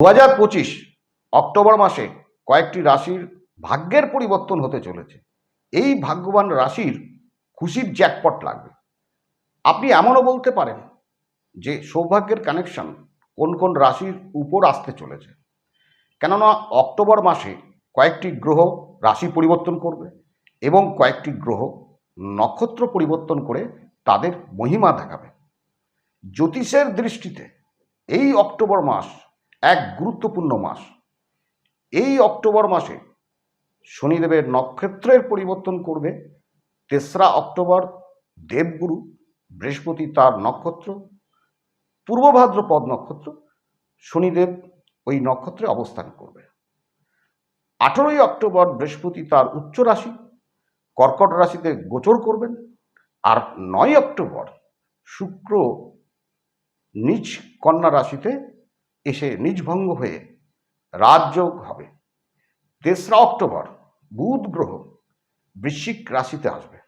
দু হাজার পঁচিশ অক্টোবর মাসে কয়েকটি রাশির ভাগ্যের পরিবর্তন হতে চলেছে। এই ভাগ্যবান রাশির খুশির জ্যাকপট লাগবে। আপনি এমনও বলতে পারেন যে সৌভাগ্যের কানেকশন কোন কোন রাশির উপর আসতে চলেছে। কেননা অক্টোবর মাসে কয়েকটি গ্রহ রাশি পরিবর্তন করবে এবং কয়েকটি গ্রহ নক্ষত্র পরিবর্তন করে তাদের মহিমা দেখাবে। জ্যোতিষের দৃষ্টিতে এই অক্টোবর মাস এক গুরুত্বপূর্ণ মাস। এই অক্টোবর মাসে শনিদেবের নক্ষত্রের পরিবর্তন করবে। তেসরা অক্টোবর দেবগুরু, বৃহস্পতি তার নক্ষত্র, পূর্ব ভাদ্রপদ নক্ষত্র, শনিদেব ওই নক্ষত্রে অবস্থান করবে। আঠেরোই অক্টোবর বৃহস্পতি তার উচ্চ রাশি, কর্কট রাশিতে গোচর করবেন। আর নয় অক্টোবর শুক্র নিজ কন্যা রাশিতে এসে নিজভঙ্গ হয়ে রাজযোগ হবে। তেসরা অক্টোবর, বুধ গ্রহ বৃশ্চিক রাশিতে আসবে।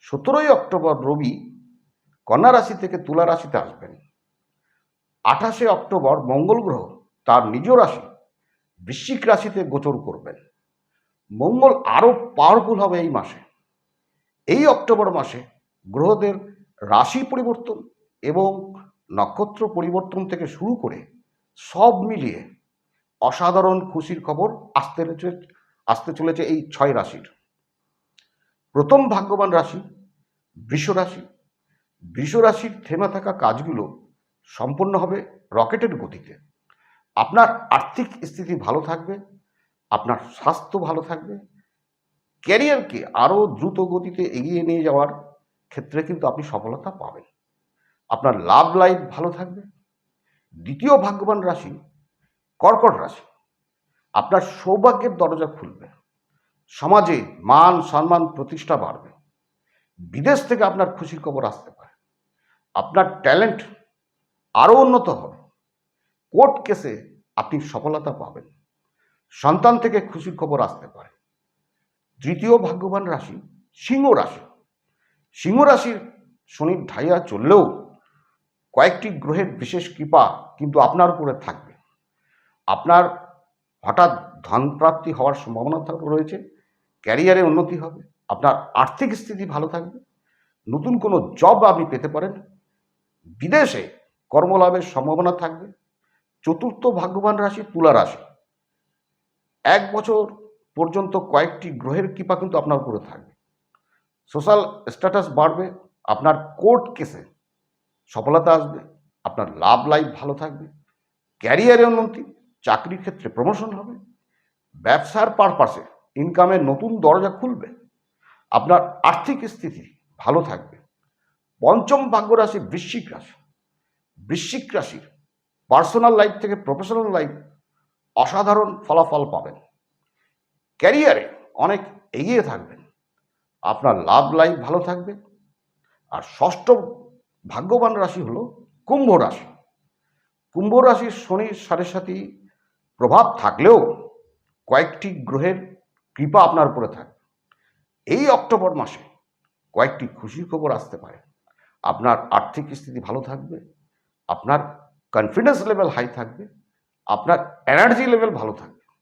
সতেরোই অক্টোবর রবি কন্যা রাশি থেকে তুলা রাশিতে আসবেন। আঠাশে অক্টোবর মঙ্গল গ্রহ তার নিজ রাশি বৃশ্চিক রাশিতে গোচর করবেন। মঙ্গল আরও পাওয়ারফুল হবে এই মাসে। এই অক্টোবর মাসে গ্রহদের রাশি পরিবর্তন এবং নক্ষত্র পরিবর্তন থেকে শুরু করে সব মিলিয়ে অসাধারণ খুশির খবর আসতে আসতে চলেছে এই ছয় রাশির। প্রথম ভাগ্যবান রাশি, বৃষ রাশি। বৃষ রাশির থেমে থাকা কাজগুলো সম্পন্ন হবে রকেটের গতিতে। আপনার আর্থিক স্থিতি ভালো থাকবে, আপনার স্বাস্থ্য ভালো থাকবে, ক্যারিয়ারকে আরও দ্রুত গতিতে এগিয়ে নিয়ে যাওয়ার ক্ষেত্রে কিন্তু আপনি সফলতা পাবেন। আপনার লাভ লাইফ ভালো থাকবে দ্বিতীয় ভাগ্যবান রাশি, কর্কট রাশি। আপনার সৌভাগ্যের দরজা খুলবে। সমাজে মান, সম্মান, প্রতিষ্ঠা বাড়বে। বিদেশ থেকে আপনার খুশির খবর আসতে পারে। আপনার ট্যালেন্ট আরও উন্নত হবে। কোর্ট কেসে আপনি সফলতা পাবেন। সন্তান থেকে খুশির খবর আসতে পারে। তৃতীয় ভাগ্যবান রাশি, সিংহ রাশি। সিংহ রাশির শনির ঢাইয়া চললেও কয়েকটি গ্রহের বিশেষ কৃপা কিন্তু আপনার উপরে থাকবে। আপনার হঠাৎ ধন প্রাপ্তি হওয়ার সম্ভাবনা রয়েছে ক্যারিয়ারে উন্নতি হবে, আপনার আর্থিক স্থিতি ভালো থাকবে, নতুন কোনো জব আপনি পেতে পারেন, বিদেশে কর্মলাভের সম্ভাবনা থাকবে, চতুর্থ ভাগ্যবান রাশি তুলা রাশি। এক বছর পর্যন্ত কয়েকটি গ্রহের কৃপা কিন্তু আপনার উপরে থাকবে। সোশ্যাল স্ট্যাটাস বাড়বে, আপনার কোর্ট কেসে সফলতা আসবে, আপনার লাভ লাইফ ভালো থাকবে, ক্যারিয়ারে উন্নতি, চাকরির ক্ষেত্রে প্রমোশন হবে, ব্যবসার পারপাসে ইনকামের নতুন দরজা খুলবে, আপনার আর্থিক স্থিতি ভালো থাকবে, পঞ্চম ভাগ্য রাশি বৃশ্চিক রাশি, বৃশ্চিক রাশির পার্সোনাল লাইফ থেকে প্রফেশনাল লাইফ অসাধারণ ফলাফল পাবেন, ক্যারিয়ারে অনেক এগিয়ে থাকবেন, আপনার লাভ লাইফ ভালো থাকবে, আর ষষ্ঠ ভাগ্যবান রাশি হলো কুম্ভ রাশি। কুম্ভ রাশির শনির সাড়ে সাথী প্রভাব থাকলেও কয়েকটি গ্রহের কৃপা আপনার উপরে থাকবে এই অক্টোবর মাসে কয়েকটি খুশির খবর আসতে পারে। আপনার আর্থিক স্থিতি ভালো থাকবে, আপনার কনফিডেন্স লেভেল হাই থাকবে, আপনার এনার্জি লেভেল ভালো থাকবে।